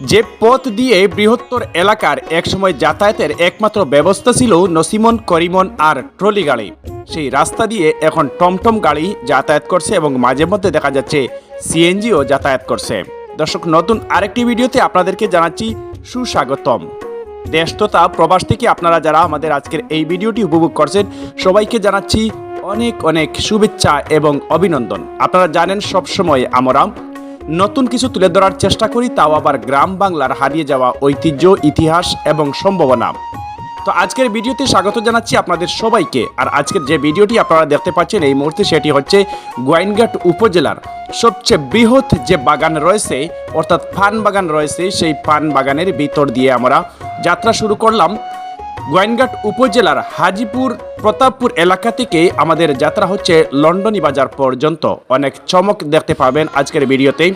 যে পথ দিয়ে বৃহত্তর এলাকার একসময় যাতায়াতের একমাত্র ব্যবস্থা ছিল নসিমন, করিমন আর ট্রলি গাড়ি। সেই রাস্তা দিয়ে এখন টমটম গাড়ি যাতায়াত করছে এবং মাঝে মধ্যে দেখা যাচ্ছে সিএনজিও যাতায়াত করছে। দর্শক, নতুন আরেকটি ভিডিওতে আপনাদেরকে জানাচ্ছি সুস্বাগতম। দেশ তথা প্রবাস থেকে আপনারা যারা আমাদের আজকের এই ভিডিওটি উপভোগ করছেন, সবাইকে জানাচ্ছি অনেক অনেক শুভেচ্ছা এবং অভিনন্দন। আপনারা জানেন সবসময় আমরা নতুন কিছু তুলে ধরার চেষ্টা করি, তাও আবার গ্রাম বাংলার হারিয়ে যাওয়া ঐতিহ্য, ইতিহাস এবং সম্ভাবনা। তো আজকের ভিডিওতে স্বাগত জানাচ্ছি আপনাদের সবাইকে। আর আজকের যে ভিডিওটি আপনারা দেখতে পাচ্ছেন, এই মুহূর্তে সেটি হচ্ছে গোয়াইনঘাট উপজেলার সবচেয়ে বৃহৎ যে বাগান রয়েছে, অর্থাৎ পান বাগান রয়েছে, সেই পান বাগানের ভিতর দিয়ে আমরা যাত্রা শুরু করলাম। গোয়াইনঘাট উপজেলার হাজিপুর, প্রতাপপুর এলাকা থেকে আমাদের যাত্রা হচ্ছে লন্ডনী বাজার পর্যন্ত। অনেক চমক দেখতে পাবেন আজকের ভিডিওতে।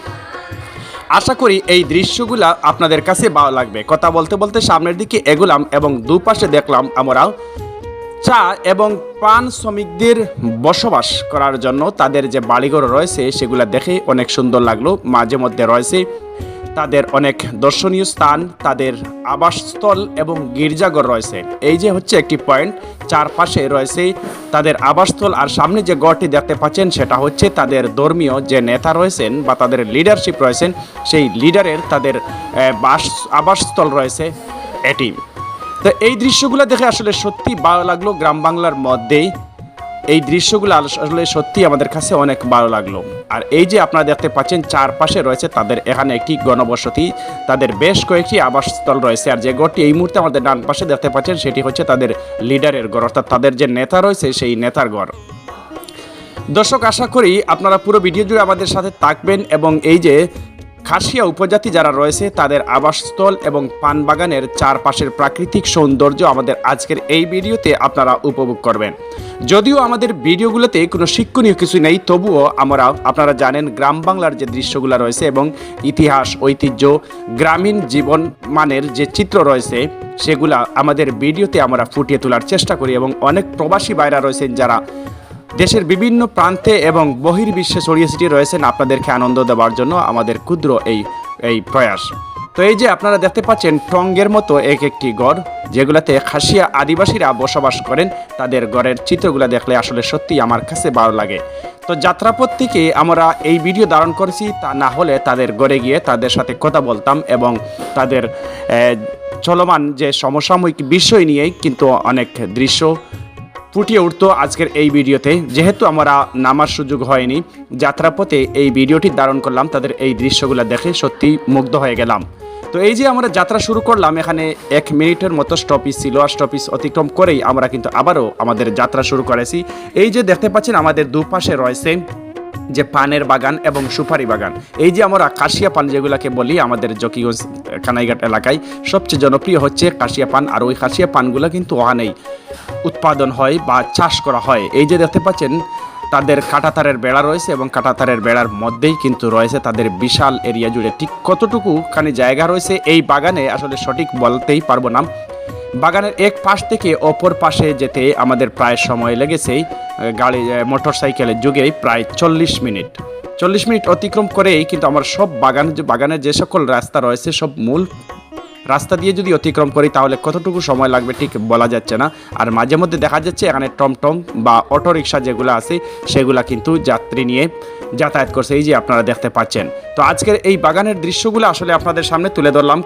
আশা করি এই দৃশ্যগুলা আপনাদের কাছে ভালো লাগবে। কথা বলতে বলতে সামনের দিকে এগুলাম এবং দুপাশে দেখলাম আমরা চা এবং পান শ্রমিকদের বসবাস করার জন্য তাদের যে বাড়িঘর রয়েছে, সেগুলা দেখে অনেক সুন্দর লাগল। মাঝে মধ্যে রয়েছে তাদের অনেক দর্শনীয় স্থান, তাদের আবাসস্থল এবং গির্জাঘর রয়েছে। এই যে হচ্ছে একটি পয়েন্ট, চারপাশে রয়েছে তাদের আবাসস্থল আর সামনে যে গড়টি দেখতে পাচ্ছেন সেটা হচ্ছে তাদের ধর্মীয় যে নেতা রয়েছেন বা তাদের লিডারশিপ রয়েছেন, সেই লিডারের তাদের বাস, আবাসস্থল রয়েছে এটি। তো এই দৃশ্যগুলো দেখে আসলে সত্যি ভালো লাগল গ্রাম বাংলার মধ্যেই। এই দৃশ্যগুলো আসলে সত্যি আমাদের কাছে অনেক ভালো লাগল। আর এই যে আপনারা দেখতে পাচ্ছেন, চারপাশে রয়েছে তাদের এখানে একটি গণবসতি। তাদের বেশ কয়েকটি আবাসস্থল রয়েছে। আর যে গড়টি এই মুহূর্তে আমাদের ডান পাশে দেখতে পাচ্ছেন, সেটি হচ্ছে তাদের লিডারের গড় অর্থাৎ তাদের যে নেতা রয়েছে, সেই নেতার গড় দর্শক, আশা করি আপনারা পুরো ভিডিও জুড়ে আমাদের সাথে থাকবেন এবং এই যে খাসিয়া উপজাতি যারা রয়েছে, তাদের আবাসস্থল এবং পান বাগানের চারপাশের প্রাকৃতিক সৌন্দর্য আমাদের আজকের এই ভিডিওতে আপনারা উপভোগ করবেন। যদিও আমাদের ভিডিওগুলোতে কোনো শিক্ষণীয় কিছু নেই, তবুও আমরা, আপনারা জানেন গ্রাম বাংলার যে দৃশ্যগুলো রয়েছে এবং ইতিহাস, ঐতিহ্য, গ্রামীণ জীবন মানের যে চিত্র রয়েছে, সেগুলা আমাদের ভিডিওতে আমরা ফুটিয়ে তোলার চেষ্টা করি এবং অনেক প্রবাসী বাইরা রয়েছেন যারা দেশের বিভিন্ন প্রান্তে এবং বহির্বিশ্বে ছড়িয়ে ছিটিয়ে রয়েছেন, আপনাদেরকে আনন্দ দেওয়ার জন্য আমাদের ক্ষুদ্র এই এই প্রয়াস। তো এই যে আপনারা দেখতে পাচ্ছেন টঙ্গের মতো এক একটি গড়, যেগুলোতে খাসিয়া আদিবাসীরা বসবাস করেন, তাদের গড়ের চিত্রগুলো দেখলে আসলে সত্যি আমার কাছে ভালো লাগে। তো যাত্রাপথ থেকে আমরা এই ভিডিও ধারণ করেছি, তা না হলে তাদের গড়ে গিয়ে তাদের সাথে কথা বলতাম এবং তাদের চলমান যে সমসাময়িক বিষয় নিয়েই কিন্তু অনেক দৃশ্য ফুটিয়ে উঠতো আজকের এই ভিডিওতে। যেহেতু আমরা নামার সুযোগ হয়নি, যাত্রাপথে এই ভিডিওটি ধারণ করলাম, তাদের এই দৃশ্যগুলো দেখে সত্যি মুগ্ধ হয়ে গেলাম। তো এই যে আমরা যাত্রা শুরু করলাম, এখানে এক মিনিটের মতো স্টপিস ছিল আর স্টপিস অতিক্রম করেই আমরা কিন্তু আবারও আমাদের যাত্রা শুরু করেছি। এই যে দেখতে পাচ্ছেন, আমাদের দুপাশে রয়েছে যে পানের বাগান এবং সুপারি বাগান। এই যে আমরা কাশিয়া পান যেগুলোকে বলি আমাদের জকিগঞ্জ, কানাইঘাট এলাকায়, সবচেয়ে জনপ্রিয় হচ্ছে কাশিয়া পান আর ওই কাশিয়া পানগুলো কিন্তু ওখানেই উৎপাদন হয় বা চাষ করা হয়। এই যে দেখতে পাচ্ছেন তাদের কাটাতারের বেড়া রয়েছে এবং কাটাতারের বেড়ার মধ্যেই কিন্তু রয়েছে তাদের বিশাল এরিয়া জুড়ে। ঠিক কতটুকু খানি জায়গা রয়েছে এই বাগানে? আসলে সঠিক বলতেই পারব না। বাগানের এক পাশ থেকে অপর পাশে যেতে আমাদের প্রায় সময় লেগেছে গাড়ি মোটর সাইকেলের যুগে প্রায় চল্লিশ মিনিট। চল্লিশ মিনিট অতিক্রম করেই কিন্তু আমার সব বাগান, বাগানের যে সকল রাস্তা রয়েছে, সব মূল রাস্তা দিয়ে যদি অতিক্রম করি, তাহলে কতটুকু সময় লাগবে? ঠিক বলা যাচ্ছে না। আর মাঝে মধ্যে দেখা যাচ্ছে, এখানে টমটম বা অটো রিক্সা যেগুলো আছে, সেগুলা কিন্তু যাত্রী নিয়ে যাতায়াত করছে। এই যে আপনারা দেখতে পাচ্ছেন। তো আজকের এই বাগানের দৃশ্যগুলো আসলে আপনাদের সামনে তুলে ধরলাম।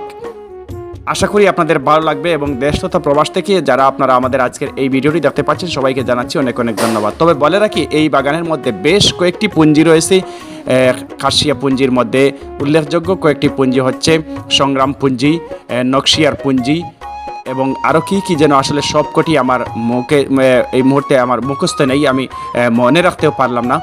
আশা করি আপনাদের ভালো লাগবে এবং দেশ তথা প্রবাস থেকে যারা আপনারা আমাদের আজকের এই ভিডিওটি দেখতে পাচ্ছেন, সবাইকে জানাচ্ছি অনেক অনেক ধন্যবাদ। তবে বলে রাখি, এই বাগানের মধ্যে বেশ কয়েকটি পুঞ্জি রয়েছে। কাশিয়া পুঞ্জির মধ্যে উল্লেখযোগ্য কয়েকটি পুঞ্জি হচ্ছে সংগ্রাম পুঞ্জি নকশিয়ার পুঞ্জি এবং আরও কি কি যেন আসলে সবকটি আমার মুখে এই মুহূর্তে আমার মুখস্থ নেই, আমি মনে রাখতেও পারলাম না।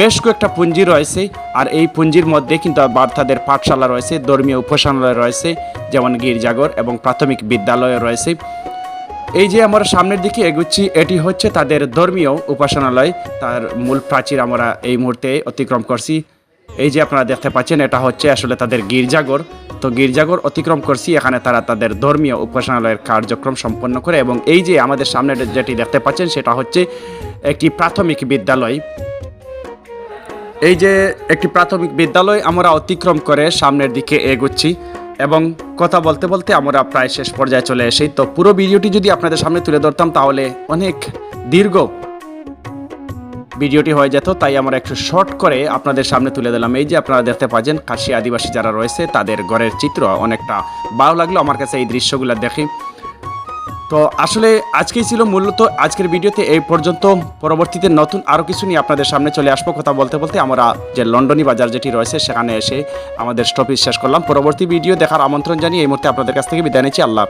বেশ কয়েকটা পুঞ্জি রয়েছে আর এই পুঞ্জির মধ্যে কিন্তু আবার তাদের পাঠশালা রয়েছে, ধর্মীয় উপাসনালয় রয়েছে, যেমন গির্জাগর এবং প্রাথমিক বিদ্যালয় রয়েছে। এই যে আমরা সামনের দিকে এগুচ্ছি, এটি হচ্ছে তাদের ধর্মীয় উপাসনালয়। তার মূল প্রাচীর আমরা এই মুহূর্তে অতিক্রম করছি। এই যে আপনারা দেখতে পাচ্ছেন, এটা হচ্ছে আসলে তাদের গির্জাগর তো গির্জাগর অতিক্রম করছি, এখানে তারা তাদের ধর্মীয় উপাসনালয়ের কার্যক্রম সম্পন্ন করে এবং এই যে আমাদের সামনে যেটি দেখতে পাচ্ছেন, সেটা হচ্ছে একটি প্রাথমিক বিদ্যালয়। এই যে একটি প্রাথমিক বিদ্যালয় আমরা অতিক্রম করে সামনের দিকে এগোচ্ছি। এবং কথা বলতে বলতে আমরা প্রায় শেষ পর্যায়ে চলে এসেই। তো পুরো ভিডিওটি যদি আপনাদের সামনে তুলে ধরতাম তাহলে অনেক দীর্ঘ ভিডিওটি হয়ে যেত, তাই আমরা একটু শর্ট করে আপনাদের সামনে তুলে দিলাম। এই যে আপনারা দেখতে পাচ্ছেন, কাশি আদিবাসী যারা রয়েছে, তাদের ঘরের চিত্র অনেকটা ভালো লাগল। আমার কাছে এই দৃশ্যগুলো দেখি। তো আসলে আজকেই ছিল মূলত আজকের ভিডিওতে এই পর্যন্ত। পরবর্তীতে নতুন আরও কিছু নিয়ে আপনাদের সামনে চলে আসব কথা বলতে বলতে। আমরা যে লন্ডনী বাজার যেটি রয়েছে, সেখানে এসে আমাদের স্টপিজ শেষ করলাম। পরবর্তী ভিডিও দেখার আমন্ত্রণ জানিয়ে এই মুহূর্তে আপনাদের কাছ থেকে বিদায় নিচ্ছি। আল্লাহ